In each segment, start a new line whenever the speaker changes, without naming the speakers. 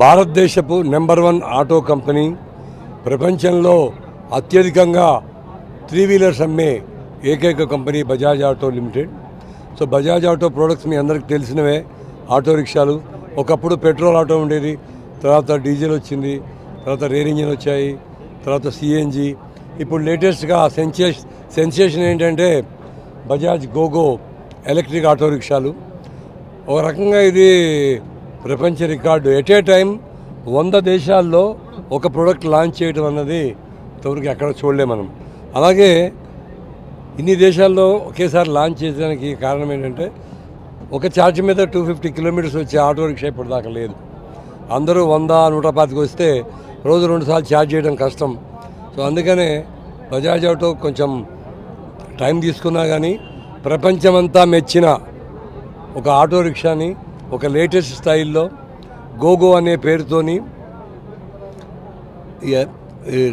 భారతదేశపు number one auto company ప్రపంచంలో అత్యధికంగా త్రీ వీలర్స్ అమ్మే ఏకైక company Bajaj auto limited. So Bajaj auto products మీ అందరికి తెలిసినవే ఆటో రిక్షాలు. ఒకప్పుడు పెట్రోల్ ఆటో ఉండేది తర్వాత డీజిల్ వచ్చింది తర్వాత రేర్ ఇంజిన్ వచ్చాయి తర్వాత సిఎన్జి ఇప్పుడు లేటెస్ట్గా సెన్సేష్ సెన్సేషన్ ఏంటంటే బజాజ్ గోగో ఎలక్ట్రిక్ ఆటో రిక్షాలు. ఒక రకంగా ఇది ప్రపంచ రికార్డు. ఎట్ ఏ టైం వంద దేశాల్లో ఒక ప్రోడక్ట్ లాంచ్ చేయడం అన్నది ఇంతవరకు ఎక్కడ చూడలే మనం. అలాగే ఇన్ని దేశాల్లో ఒకేసారి లాంచ్ చేయడానికి కారణం ఏంటంటే ఒక ఛార్జ్ మీద టూ ఫిఫ్టీ కిలోమీటర్స్ వచ్చే ఆటో రిక్షా ఇప్పటిదాకా లేదు. అందరూ వంద నూట పాతికి వస్తే రోజు రెండు సార్లు ఛార్జ్ చేయడం కష్టం. సో అందుకనే బజాజ్ ఆటో కొంచెం టైం తీసుకున్నా కానీ ప్రపంచమంతా మెచ్చిన ఒక ఆటో రిక్షాని ఒక లేటెస్ట్ స్టైల్లో గోగో అనే పేరుతోని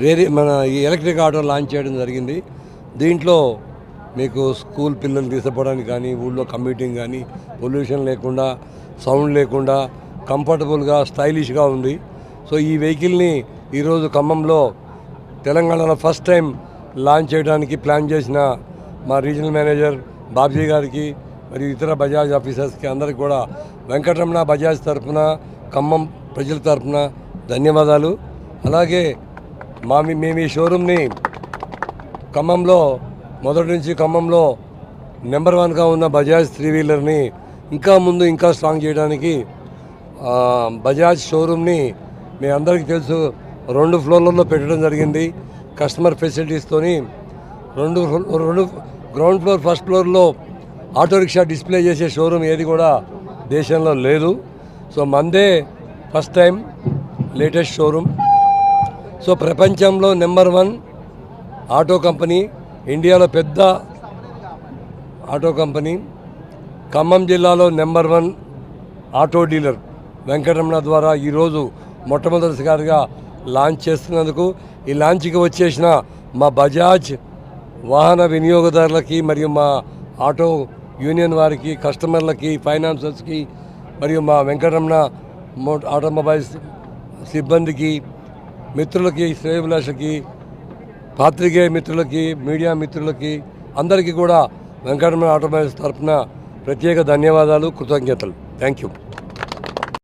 రేరే మన ఈ ఎలక్ట్రిక్ ఆటో లాంచ్ చేయడం జరిగింది. దీంట్లో మీకు స్కూల్ పిల్లలు తీసుకుపోవడానికి కానీ ఊళ్ళో కమ్యూటింగ్ కానీ పొల్యూషన్ లేకుండా సౌండ్ లేకుండా కంఫర్టబుల్గా స్టైలిష్గా ఉంది. సో ఈ వెహికల్ని ఈరోజు ఖమ్మంలో తెలంగాణలో ఫస్ట్ టైం లాంచ్ చేయడానికి ప్లాన్ చేసిన మా రీజనల్ మేనేజర్ బాబ్జీ గారికి మరియు ఇతర బజాజ్ ఆఫీసర్స్కి అందరికి కూడా వెంకటరమణ బజాజ్ తరఫున ఖమ్మం ప్రజల తరఫున ధన్యవాదాలు. అలాగే మా మేము ఈ షోరూమ్ని ఖమ్మంలో మొదటి నుంచి ఖమ్మంలో నెంబర్ వన్గా ఉన్న బజాజ్ త్రీ వీలర్ని ఇంకా ముందు ఇంకా స్ట్రాంగ్ చేయడానికి బజాజ్ షోరూమ్ని మీ అందరికీ తెలుసు రెండు ఫ్లోర్లలో పెట్టడం జరిగింది. కస్టమర్ ఫెసిలిటీస్తోని రెండు రెండు గ్రౌండ్ ఫ్లోర్ ఫస్ట్ ఫ్లోర్లో ఆటో రిక్షా డిస్ప్లే చేసే షోరూమ్ ఏది కూడా దేశంలో లేదు. సో మందే first time latest showroom. So ప్రపంచంలో నెంబర్ వన్ ఆటో కంపెనీ ఇండియాలో పెద్ద ఆటో కంపెనీ ఖమ్మం జిల్లాలో number one auto dealer Venkataramana ద్వారా ఈరోజు మొట్టమొదటిసారిగా లాంచ్ చేస్తున్నందుకు ఈ లాంచ్కి వచ్చేసిన మా బజాజ్ వాహన వినియోగదారులకి మరియు మా ఆటో యూనియన్ వారికి కస్టమర్లకి ఫైనాన్సర్స్కి మరియు మా వెంకటరమణ మో ఆటోమొబైల్స్ సిబ్బందికి మిత్రులకి శ్రేయభిలాషకి పాత్రికేయ మిత్రులకి మీడియా మిత్రులకి అందరికీ కూడా వెంకటరమణ ఆటోమొబైల్స్ తరఫున ప్రత్యేక ధన్యవాదాలు కృతజ్ఞతలు. Thank you